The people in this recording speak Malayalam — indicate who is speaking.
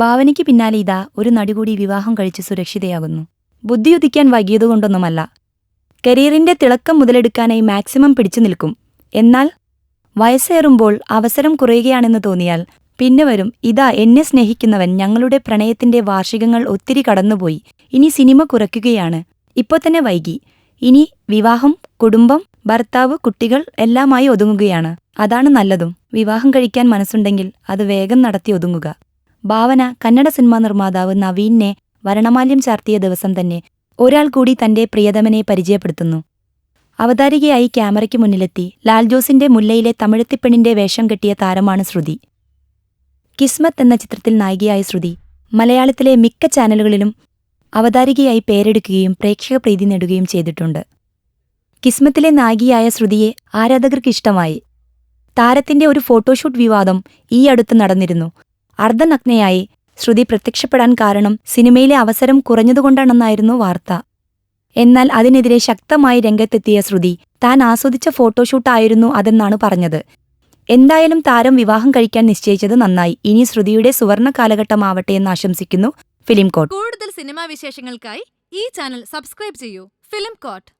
Speaker 1: ഭാവനയ്ക്ക് പിന്നാലെ ഇതാ ഒരു നടി കൂടി വിവാഹം കഴിച്ച് സുരക്ഷിതയാകുന്നു. ബുദ്ധിയുദിക്കാൻ വൈകിയതുകൊണ്ടൊന്നുമല്ല. കരിയറിന്റെ തിളക്കം മുതലെടുക്കാനായി മാക്സിമം പിടിച്ചു നിൽക്കും. എന്നാൽ വയസ്സേറുമ്പോൾ അവസരം കുറയുകയാണെന്ന് തോന്നിയാൽ പിന്നെ വരും ഇതാ എന്നെ സ്നേഹിക്കുന്നവൻ ഞങ്ങളുടെ പ്രണയത്തിന്റെ വാർഷികങ്ങൾ ഒത്തിരി കടന്നുപോയി. ഇനി സിനിമ കുറയ്ക്കുകയാണ്. ഇപ്പൊ തന്നെ വൈകി. ഇനി വിവാഹം കുടുംബം ഭർത്താവ് കുട്ടികൾ എല്ലാമായി ഒതുങ്ങുകയാണ്. അതാണ് നല്ലതും. വിവാഹം കഴിക്കാൻ മനസ്സുണ്ടെങ്കിൽ അത് വേഗം നടത്തി ഒതുങ്ങുക. ഭാവന കന്നഡ സിനിമാ നിർമ്മാതാവ് നവീനെ വരണമാല്യം ചാർത്തിയ ദിവസം തന്നെ ഒരാൾ കൂടി തന്റെ പ്രിയതമനെ പരിചയപ്പെടുത്തുന്നു. അവതാരികയായി ക്യാമറയ്ക്ക് മുന്നിലെത്തി ലാൽ ജോസിന്റെ മുല്ലയിലെ തമിഴത്തിപ്പെണ്ണിന്റെ വേഷം കെട്ടിയ താരമാണ് ശ്രുതി. കിസ്മത്ത് എന്ന ചിത്രത്തിൽ നായികയായ ശ്രുതി. മലയാളത്തിലെ മിക്ക ചാനലുകളിലും അവതാരികയായി പേരെടുക്കുകയും പ്രേക്ഷക പ്രീതി നേടുകയും ചെയ്തിട്ടുണ്ട്. കിസ്മത്തിലെ നായികയായ ശ്രുതിയെ ആരാധകർക്ക് ഇഷ്ടമായി താരത്തിന്റെ ഒരു ഫോട്ടോഷൂട്ട് വിവാദം ഈ അടുത്ത് നടന്നിരുന്നു. അർദ്ധനഗ്നയായി. ശ്രുതി പ്രത്യക്ഷപ്പെടാൻ കാരണം സിനിമയിലെ അവസരം കുറഞ്ഞതുകൊണ്ടാണെന്നായിരുന്നു വാർത്ത. എന്നാൽ അതിനെതിരെ ശക്തമായി രംഗത്തെത്തിയ ശ്രുതി താൻ ആസ്വദിച്ച ഫോട്ടോഷൂട്ടായിരുന്നു അതെന്നാണ് പറഞ്ഞത്. എന്തായാലും താരം വിവാഹം കഴിക്കാൻ നിശ്ചയിച്ചത് നന്നായി. ഇനി ശ്രുതിയുടെ സുവർണ കാലഘട്ടമാവട്ടെ എന്ന് ആശംസിക്കുന്നു ഫിലിം കോട്ട്.
Speaker 2: കൂടുതൽ സിനിമാ വിശേഷങ്ങൾക്കായി ഈ ചാനൽ സബ്സ്ക്രൈബ് ചെയ്യൂ. Film court.